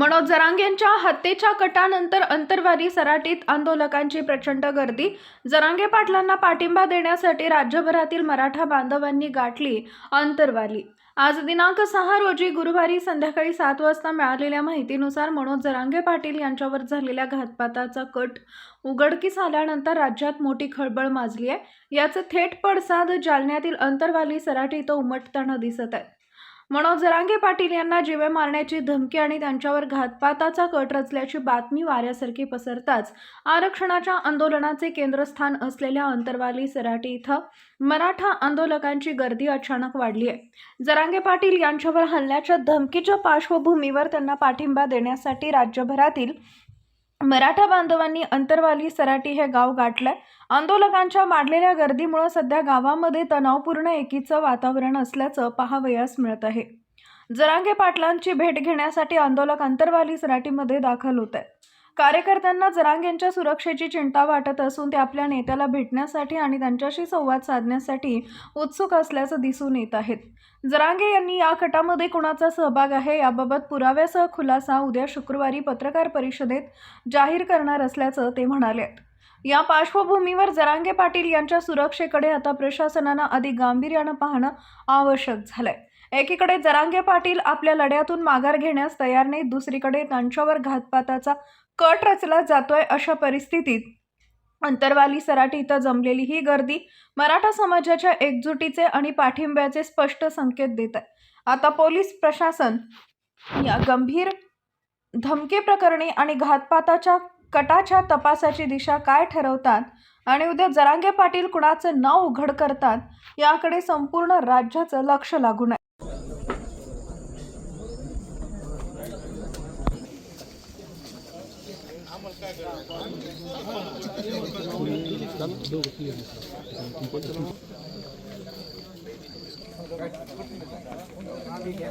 मनोज जरांगेंच्या हत्येच्या कटानंतर अंतरवाली सराटीत आंदोलकांची प्रचंड गर्दी. जरांगे पाटलांना पाठिंबा देण्यासाठी राज्यभरातील मराठा बांधवांनी गाठली अंतरवाली. आज दिनांक सहा रोजी गुरुवारी संध्याकाळी सात वाजता मिळालेल्या माहितीनुसार मनोज जरांगे पाटील यांच्यावर झालेल्या घातपाताचा कट उघडकीस आल्यानंतर राज्यात मोठी खळबळ माजली आहे याचे थेट पडसाद जालन्यातील अंतरवाली सराटी इथं उमटताना दिसत आहे. मनोज जरांगे पाटील यांना जीवे मारण्याची धमकी आणि त्यांच्यावर घातपाताचा कट रचल्याची बातमी वाऱ्यासारखी पसरताच आरक्षणाच्या आंदोलनाचे केंद्रस्थान असलेल्या अंतरवाली सराटी इथं मराठा आंदोलकांची गर्दी अचानक वाढली आहे. जरांगे पाटील यांच्यावर हल्ल्याच्या धमकीच्या पार्श्वभूमीवर त्यांना पाठिंबा देण्यासाठी राज्यभरातील मराठा बांधवांनी अंतरवाली सराटी हे गाव गाठलंय. आंदोलकांच्या वाढलेल्या गर्दीमुळे सध्या गावामध्ये तणावपूर्ण एकीचं वातावरण असल्याचं पाहावयास मिळत आहे. जरांगे पाटलांची भेट घेण्यासाठी आंदोलक अंतरवाली सराटीमध्ये दाखल होत आहेत कार्यकर्त्यांना जरांग यांच्या सुरक्षेची चिंता वाटत असून ते आपल्या नेत्याला भेटण्यासाठी आणि त्यांच्याशी संवाद साधण्यासाठी उत्सुक असल्याचं दिसून येत आहेत. जरांगे यांनी या कटामध्ये कुणाचा सहभाग आहे याबाबत पुराव्यासह खुलासा उद्या शुक्रवारी पत्रकार परिषदेत जाहीर करणार असल्याचं ते म्हणाले या पार्श्वभूमीवर जरांगे पाटील यांच्या सुरक्षेकडे आता प्रशासनानं अधिक गांभीर्यानं पाहणं आवश्यक झालंय. एकीकडे जरांगे पाटील आपल्या लढ्यातून माघार घेण्यास तयार नाहीत दुसरीकडे त्यांच्यावर घातपाताचा कट रचला जातोय अशा परिस्थितीत. अंतरवाली सराटी इथं जमलेली ही गर्दी मराठा समाजाच्या एकजुटीचे आणि पाठिंब्याचे स्पष्ट संकेत देत आहे. आता पोलीस प्रशासन या गंभीर धमकी प्रकरणी आणि घातपाताच्या कटाच्या तपासाची दिशा काय ठरवतात आणि उद्या जरांगे पाटील कुणाचं नाव उघड करतात याकडे संपूर्ण राज्याचं लक्ष लागून आहे. ठीक है